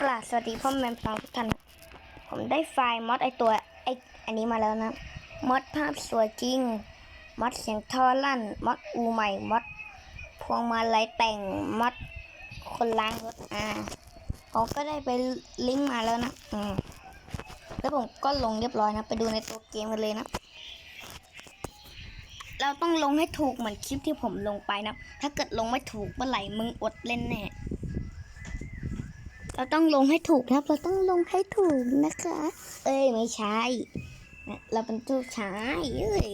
กราบสวัสดีพ่อแม่พี่น้องทุกท่านผมได้ไฟล์มอดไอตัวไออันนี้มาแล้วนะมอดภาพสวยจริงมอดเสียงท่อลั่นมอดอูใหม่มอดพวงมาลัยแต่งมอดคนล้างรถอ่าผมก็ได้ไปลิงก์มาแล้วนะอืมแล้วผมก็ลงเรียบร้อยนะ ไปดูในตัวเกมกันเลยนะ เราต้องลงให้ถูกเหมือนคลิปที่ผมลงไปนะ ถ้าเกิดลงไม่ถูกเมื่อไหร่มึงอดเล่นแน่ เราต้องลงให้ถูกนะเราต้องลงให้ถูกนะคะ เอ้ยไม่ใช่ เราเป็นเจ้าชายเอ้ย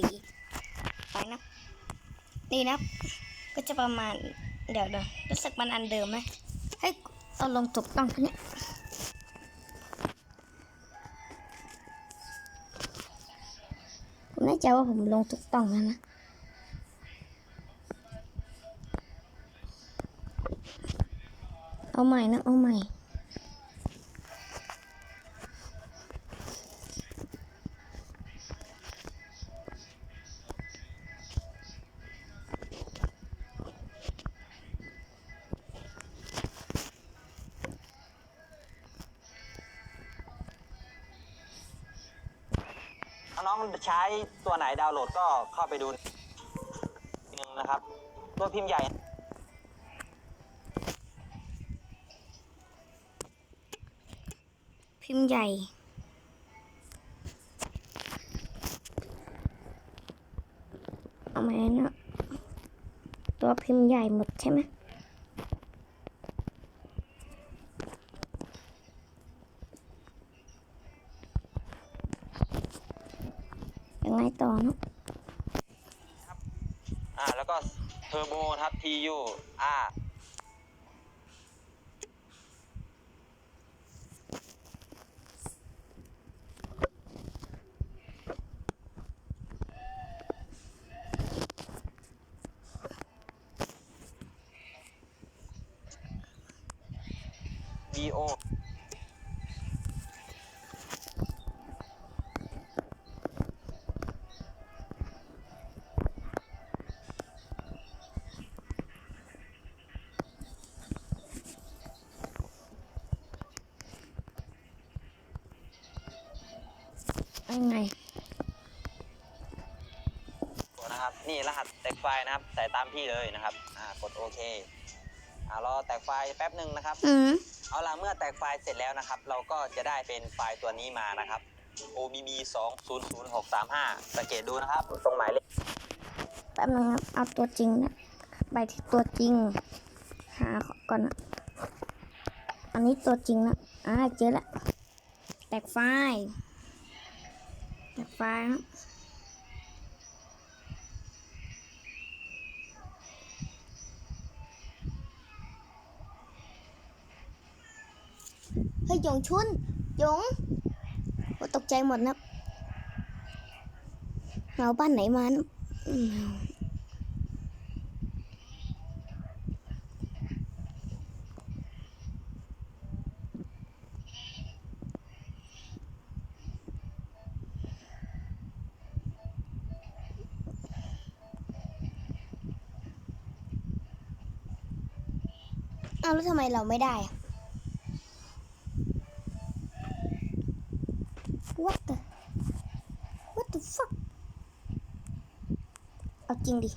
ไปนะนี่นะก็จะประมาณเดี๋ยวเดี๋ยวรู้สึกมันอันเดิมไหมให้เอาลงถูกต้องทีนี้ผมแน่ใจว่าผมลงถูกต้องแล้วนะเอาใหม่นะ เอาใหม่ องใช้ตัวไหนดาวน์โหลดก็เข้าไปดูนึงนะครับ ตัวพิมพ์ใหญ่ พิมพ์ใหญ่ เอาไหมเนะตัวพิมพ์ใหญ่หมดใช่ไหม ยังไงต่อเนอะอ่าแล้วก็เทอร์โบครับ TU R DO ยังไงตัวนะครับ นี่รหัสแตกไฟล์นะครับ ใส่ตามพี่เลยนะครับ อ่ากดโอเค อ่ารอแตกไฟล์แป๊บหนึ่งนะครับ อืมเอาล่ะเมื่อแตกไฟล์เสร็จแล้วนะครับ เราก็จะได้เป็นไฟล์ตัวนี้มานะครับ OBB 2 0 0 6 3 5สังเกตดูนะครับตรงหมายเลขแป๊บนึงครับเอาตัวจริงนะไปที่ตัวจริง หาก่อนนะอันนี้ตัวจริงนะอ่าเจอแล้วแตกไฟล์ แตกไฟล์ครับเฮ้ยหยงชุนหยงโอ้ตกใจหมดนะเราบ้านไหนมานะ อืมเอาแล้วทำไมเราไม่ได้อะ What the What the fuck เอาจริงดิ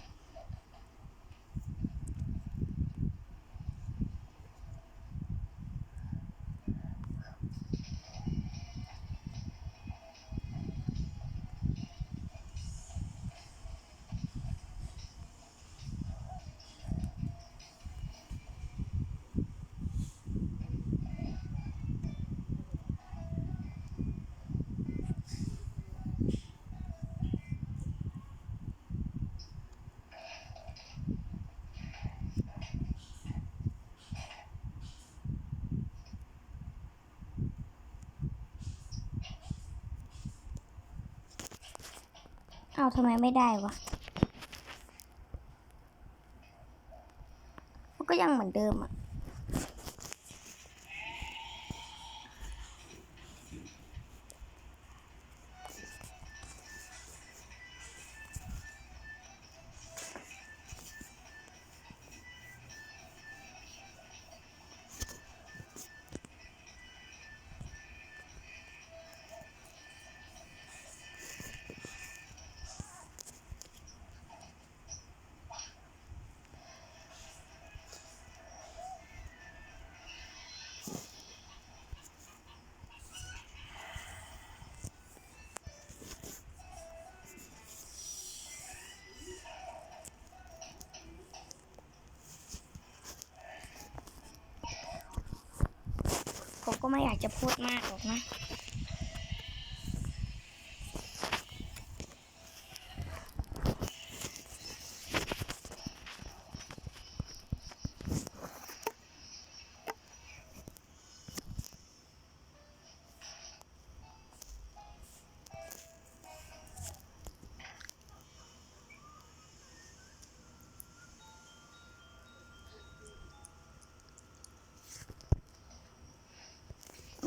เอาทำไมไม่ได้วะมันก็ยังเหมือนเดิมอะ ก็ไม่อยากจะพูดมากหรอกนะ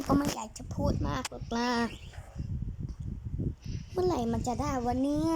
ก็ไม่อยากจะพูดมากหรอกนะเมื่อไหร่มันจะได้วันเนี้ย